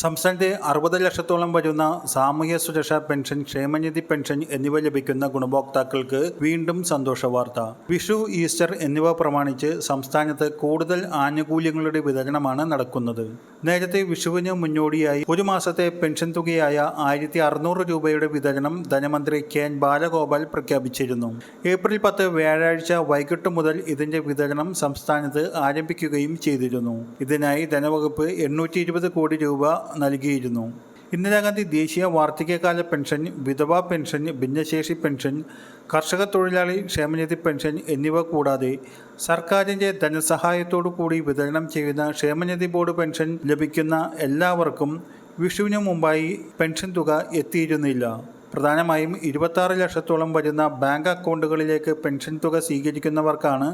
സംസ്ഥാനത്തെ അറുപത് ലക്ഷത്തോളം വരുന്ന സാമൂഹ്യ സുരക്ഷാ പെൻഷൻ ക്ഷേമനിധി പെൻഷൻ എന്നിവ ലഭിക്കുന്ന ഗുണഭോക്താക്കൾക്ക് വീണ്ടും സന്തോഷ വാർത്ത. വിഷു ഈസ്റ്റർ എന്നിവ പ്രമാണിച്ച് സംസ്ഥാനത്ത് കൂടുതൽ ആനുകൂല്യങ്ങളുടെ വിതരണമാണ് നടക്കുന്നത്. നേരത്തെ വിഷുവിന് മുന്നോടിയായി ഒരു മാസത്തെ പെൻഷൻ തുകയായ ആയിരത്തി അറുന്നൂറ് രൂപയുടെ വിതരണം ധനമന്ത്രി കെ എൻ ബാലഗോപാൽ പ്രഖ്യാപിച്ചിരുന്നു. ഏപ്രിൽ പത്ത് വ്യാഴാഴ്ച വൈകിട്ട് മുതൽ ഇതിന്റെ വിതരണം സംസ്ഥാനത്ത് ആരംഭിക്കുകയും ചെയ്തിരുന്നു. ഇതിനായി ധനവകുപ്പ് എണ്ണൂറ്റി കോടി രൂപ നൽകിയിരുന്നു. ഇന്ദിരാഗാന്ധി ദേശീയ വാർദ്ധക്യകാല പെൻഷൻ വിധവാ പെൻഷൻ ഭിന്നശേഷി പെൻഷൻ കർഷക തൊഴിലാളി ക്ഷേമനിധി പെൻഷൻ എന്നിവ കൂടാതെ സർക്കാരിന്റെ ധനസഹായത്തോടു കൂടി വിതരണം ചെയ്യുന്ന ക്ഷേമനിധി ബോർഡ് പെൻഷൻ ലഭിക്കുന്ന എല്ലാവർക്കും വിഷുവിന് മുമ്പായി പെൻഷൻ തുക എത്തിയിരുന്നില്ല. പ്രധാനമായും ഇരുപത്താറ് ലക്ഷത്തോളം വരുന്ന ബാങ്ക് അക്കൗണ്ടുകളിലേക്ക് പെൻഷൻ തുക സ്വീകരിക്കുന്നവർക്കാണ്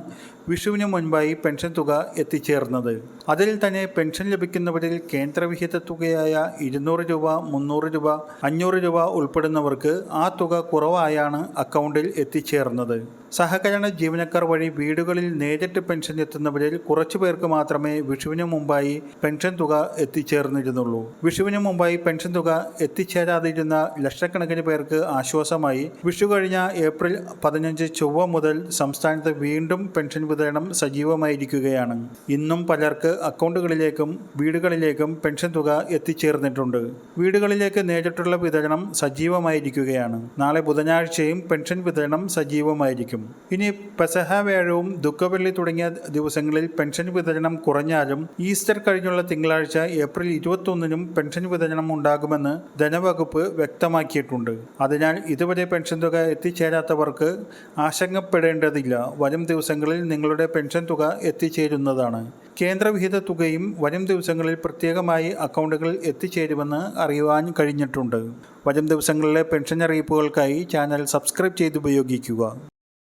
വിഷുവിന് മുൻപായി പെൻഷൻ തുക എത്തിച്ചേർന്നത്. അതിൽ തന്നെ പെൻഷൻ ലഭിക്കുന്നവരിൽ കേന്ദ്രവിഹിത തുകയായ ഇരുന്നൂറ് രൂപ മുന്നൂറ് രൂപ അഞ്ഞൂറ് രൂപ ഉൾപ്പെടുന്നവർക്ക് ആ തുക കുറവായാണ് അക്കൗണ്ടിൽ എത്തിച്ചേർന്നത്. സഹകരണ ജീവനക്കാർ വഴി വീടുകളിൽ നേരിട്ട് പെൻഷൻ എത്തുന്നവരിൽ കുറച്ചു പേർക്ക് മാത്രമേ വിഷുവിന് മുമ്പായി പെൻഷൻ തുക എത്തിച്ചേർന്നിരുന്നുള്ളൂ. വിഷുവിന് മുമ്പായി പെൻഷൻ തുക എത്തിച്ചേരാതിരുന്ന ലക്ഷക്കണക്കിന് പേർക്ക് ആശ്വാസമായി. വിഷു കഴിഞ്ഞ ഏപ്രിൽ പതിനഞ്ച് ചൊവ്വ മുതൽ സംസ്ഥാനത്ത് വീണ്ടും പെൻഷൻ വിതരണം സജീവമായിരിക്കുകയാണ്. ഇന്നും പലർക്ക് അക്കൗണ്ടുകളിലേക്കും വീടുകളിലേക്കും പെൻഷൻ തുക എത്തിച്ചേർന്നിട്ടുണ്ട്. വീടുകളിലേക്ക് നേരിട്ടുള്ള വിതരണം സജീവമായിരിക്കുകയാണ്. നാളെ ബുധനാഴ്ചയും പെൻഷൻ വിതരണം സജീവമായിരിക്കും. ഇനി പെസഹ വ്യാഴവും ദുഃഖവെള്ളി തുടങ്ങിയ ദിവസങ്ങളിൽ പെൻഷൻ വിതരണം കുറഞ്ഞാലും ഈസ്റ്റർ കഴിഞ്ഞുള്ള തിങ്കളാഴ്ച ഏപ്രിൽ ഇരുപത്തൊന്നിനും പെൻഷൻ വിതരണം ഉണ്ടാകുമെന്ന് ധനവകുപ്പ് വ്യക്തമാക്കിയിട്ടുണ്ട്. അതിനാൽ ഇതുവരെ പെൻഷൻ തുക എത്തിച്ചേരാത്തവർക്ക് ആശങ്കപ്പെടേണ്ടതില്ല. വരും ദിവസങ്ങളിൽ നിങ്ങളുടെ പെൻഷൻ തുക എത്തിച്ചേരുന്നതാണ്. കേന്ദ്രവിഹിത തുകയും വരും ദിവസങ്ങളിൽ പ്രത്യേകമായി അക്കൗണ്ടുകളിൽ എത്തിച്ചേരുമെന്ന് അറിയുവാൻ കഴിഞ്ഞിട്ടുണ്ട്. വരും ദിവസങ്ങളിലെ പെൻഷൻ അറിയിപ്പുകൾക്കായി ചാനൽ സബ്സ്ക്രൈബ് ചെയ്ത് ഉപയോഗിക്കുക